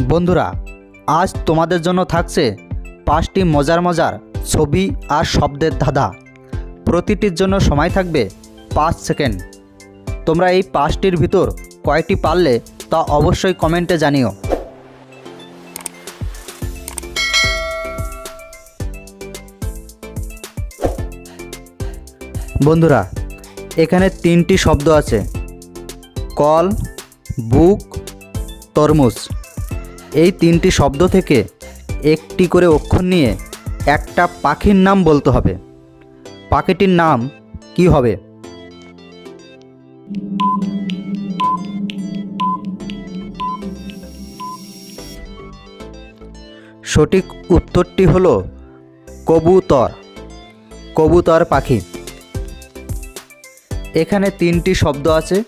বন্ধুরা, আজ তোমাদের জন্য থাকছে পাঁচটি মজার মজার ছবি আর শব্দের ধাঁধা। প্রতিটির জন্য সময় থাকবে পাঁচ সেকেন্ড। তোমরা এই পাঁচটির ভিতর কয়টি পারলে তা অবশ্যই কমেন্টে জানিও। বন্ধুরা, এখানে তিনটি শব্দ আছে। কল, বুক, তরমুজ। এই তিনটি শব্দ থেকে একটি করে অক্ষর নিয়ে একটা পাখির নাম বলতে হবে। পাখিটির নাম কি হবে? সঠিক উত্তরটি হলো কবুতর। কবুতর পাখি। এখানে তিনটি শব্দ আছে,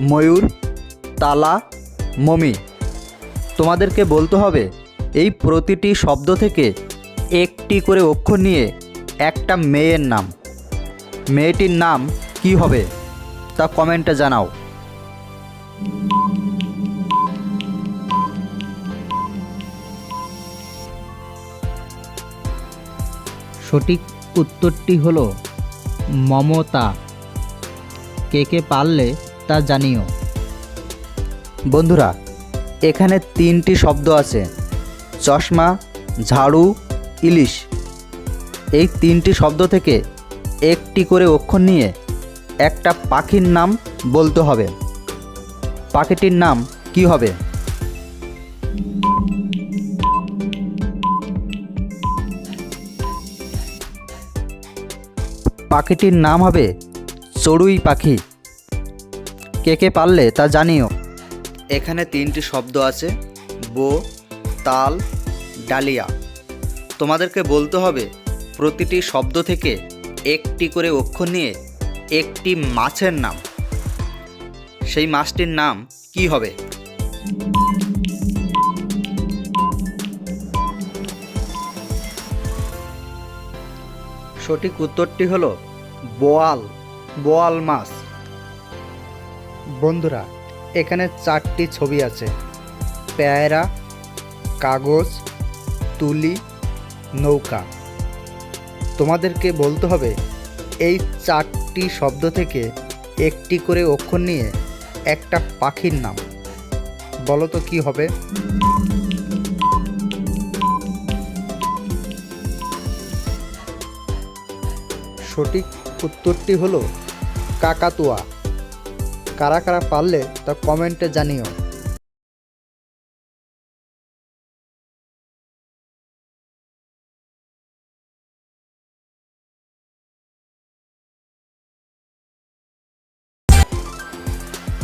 ময়ূর, তালা, মমি। তোমাদেরকে বলতে হবে এই প্রতিটি শব্দ থেকে একটি করে অক্ষর নিয়ে একটা মেয়ের নাম। মেয়েটির নাম কি হবে তা কমেন্টে জানাও। সঠিক উত্তরটি হলো মমতা। কে কে পারলে তা জানিও। বন্ধুরা এখানে তিনটি শব্দ আছে। চশমা, ঝাড়ু, ইলিশ। এই তিনটি শব্দ থেকে একটি করে অক্ষর নিয়ে একটা পাখির নাম বলতে হবে। পাখিটির নাম কি হবে? পাখিটির নাম হবে চড়ুই পাখি। কে কে পারলে তা জানিও। এখানে তিনটি শব্দ আছে, বো, তাল, ডালিয়া। তোমাদেরকে বলতে হবে, প্রতিটি শব্দ থেকে একটি করে অক্ষর নিয়ে একটি মাছের নাম। সেই মাছটির নাম কি হবে? সঠিক উত্তরটি হলো বোয়াল বোয়াল মাছ। বন্ধুরা এখানে চারটি ছবি আছে। পেয়ারা, কাগজ, তুলি, নৌকা। তোমাদেরকে বলতে হবে, এই চারটি শব্দ থেকে একটি করে অক্ষর নিয়ে একটা পাখির নাম। বলো তো কি হবে? সঠিক উত্তরটি হলো কাকাতুয়া। কারা কারা পারলে তা কমেন্টে জানিও।